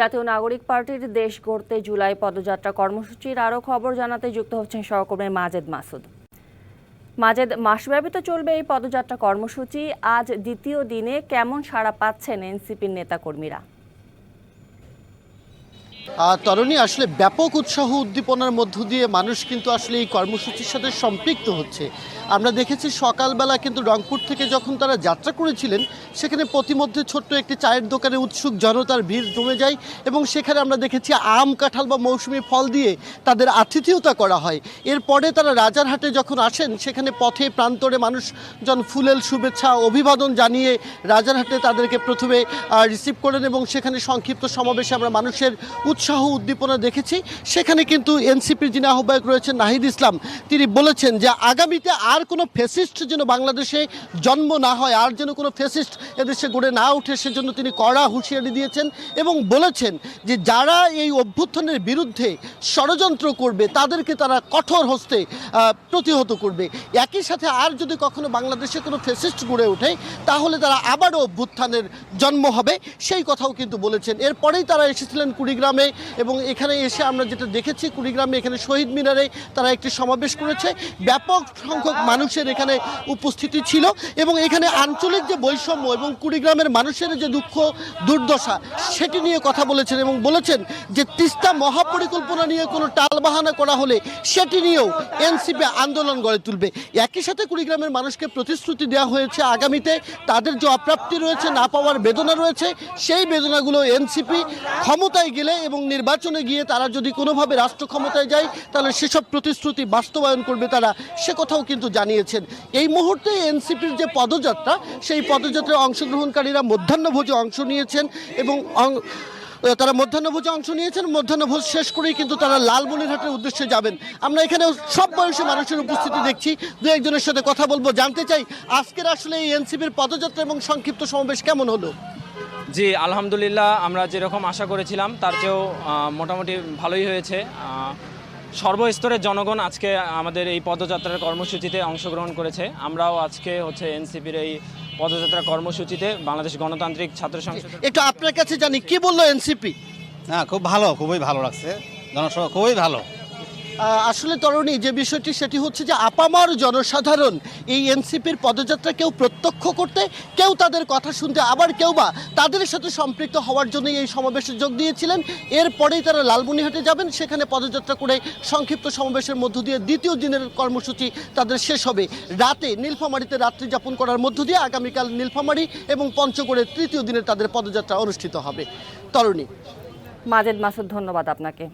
জাতীয় নাগরিক পার্টির দেশ গড়তে জুলাই পদযাত্রা কর্মসূচির আরও খবর জানাতে যুক্ত হচ্ছেন সহকর্মী মাজেদ মাসুদ। মাজেদ, মাসব্যাপী তো চলবে এই পদযাত্রা কর্মসূচি। আজ দ্বিতীয় দিনে কেমন সাড়া পাচ্ছেন এনসিপির নেতাকর্মীরা? তরুণী, আসলে ব্যাপক উৎসাহ উদ্দীপনার মধ্য দিয়ে মানুষ কিন্তু আসলে এই কর্মসূচির সাথে সম্পৃক্ত হচ্ছে। আমরা দেখেছি সকালবেলা কিন্তু রংপুর থেকে যখন তারা যাত্রা করেছিলেন, সেখানে প্রতিমধ্যে ছোট্ট একটি চায়ের দোকানে উৎসুক জনতার ভিড় জমে যায় এবং সেখানে আমরা দেখেছি আম, কাঁঠাল বা মৌসুমি ফল দিয়ে তাদের আতিথেয়তা করা হয়। এরপরে তারা রাজারহাটে যখন আসেন, সেখানে পথে প্রান্তরে মানুষজন ফুলেল শুভেচ্ছা, অভিবাদন জানিয়ে রাজারহাটে তাদেরকে প্রথমে রিসিভ করেন এবং সেখানে সংক্ষিপ্ত সমাবেশে আমরা মানুষের উৎসাহ উদ্দীপনা দেখেছি। সেখানে কিন্তু এনসিপির যিনি আহ্বায়ক রয়েছেন, নাহিদ ইসলাম, তিনি বলেছেন যে আগামীতে আর কোনো ফেসিস্ট যেন বাংলাদেশে জন্ম না হয়, আর যেন কোনো ফেসিস্ট এদেশে গড়ে না ওঠে, সেজন্য তিনি কড়া হুঁশিয়ারি দিয়েছেন এবং বলেছেন যে যারা এই অভ্যুত্থানের বিরুদ্ধে ষড়যন্ত্র করবে, তাদেরকে তারা কঠোর হস্তে প্রতিহত করবে। একই সাথে আর যদি কখনো বাংলাদেশে কোনো ফেসিস্ট গড়ে ওঠে, তাহলে তারা আবারও অভ্যুত্থানের জন্ম হবে। সেই কথাও কিন্তু বলেছেন। এরপরেই তারা এসেছিলেন কুড়িগ্রামে এবং এখানে এসে আমরা যেটা দেখেছি, কুড়িগ্রামে এখানে শহীদ মিনারে তারা একটি সমাবেশ করেছে। ব্যাপক সংখ্যক মানুষের এখানে উপস্থিতি ছিল এবং এখানে আঞ্চলিক যে বৈষম্য এবং কুড়িগ্রামের মানুষের যে দুঃখ, দুর্দশা, সেটি নিয়ে কথা বলেছেন এবং বলেছেন যে তিস্তা মহাপরিকল্পনা নিয়ে কোনো টালবাহানা করা হলে সেটি নিয়েও এনসিপি আন্দোলন গড়ে তুলবে। একই সাথে কুড়িগ্রামের মানুষকে প্রতিশ্রুতি দেওয়া হয়েছে আগামীতে। তাদের যে অপ্রাপ্তি রয়েছে, না পাওয়ার বেদনা রয়েছে, সেই বেদনাগুলো এনসিপি ক্ষমতায় গেলে এবং নির্বাচনে গিয়ে তারা যদি কোনোভাবে রাষ্ট্র ক্ষমতায় যায়, তাহলে সেসব প্রতিশ্রুতি বাস্তবায়ন করবে তারা। সে কথাও কিন্তু জানিয়েছেন। এই মুহূর্তে এনসিপির যে পদযাত্রা, সেই পদযাত্রায় অংশগ্রহণকারীরা মধ্যাহ্নভোজে অংশ নিয়েছেন এবং তারা মধ্যাহ্নভোজে অংশ নিয়েছেন, মধ্যাহ্নভোজ শেষ করেই কিন্তু তারা লালমনিরহাটের উদ্দেশ্যে যাবেন। আমরা এখানে সব বয়সী মানুষের উপস্থিতি দেখছি, দু একজনের সাথে কথা বলব, জানতে চাই আজকের আসলে এই এনসিপির পদযাত্রা এবং সংক্ষিপ্ত সমাবেশ কেমন হলো? জি, আলহামদুলিল্লাহ, আমরা যেরকম আশা করেছিলাম, তার চেয়েও মোটামুটি ভালোই হয়েছে। সর্বস্তরের জনগণ আজকে আমাদের এই পদযাত্রার কর্মসূচিতে অংশগ্রহণ করেছে। আমরাও আজকে হচ্ছে এনসিপির এই পদযাত্রা কর্মসূচিতে বাংলাদেশ গণতান্ত্রিক ছাত্র সংসদ একটু আপনার কাছে জানি কি বলল এনসিপি? হ্যাঁ খুব ভালো খুবই ভালো লাগছে। জনসভা খুবই ভালো। আসলে তরুণী, যে বিষয়টি সেটি হচ্ছে যে আপামার জনসাধারণ এই এনসিপির পদযাত্রা কেউ প্রত্যক্ষ করতে, কেউ তাদের কথা শুনতে, আবার কেউ বা তাদের সাথে সম্পৃক্ত হওয়ার জন্যই এই সমাবেশে যোগ দিয়েছিলেন। এরপরেই তারা লালমনিহাটে যাবেন, সেখানে পদযাত্রা করে সংক্ষিপ্ত সমাবেশের মধ্য দিয়ে দ্বিতীয় দিনের কর্মসূচি তাদের শেষ হবে। রাতে নীলফামারীতে রাত্রি যাপন করার মধ্য দিয়ে আগামীকাল নীলফামারী এবং পঞ্চগড়ের তৃতীয় দিনের তাদের পদযাত্রা অনুষ্ঠিত হবে। তরুণী। মাজেদ মাসুদ, ধন্যবাদ আপনাকে।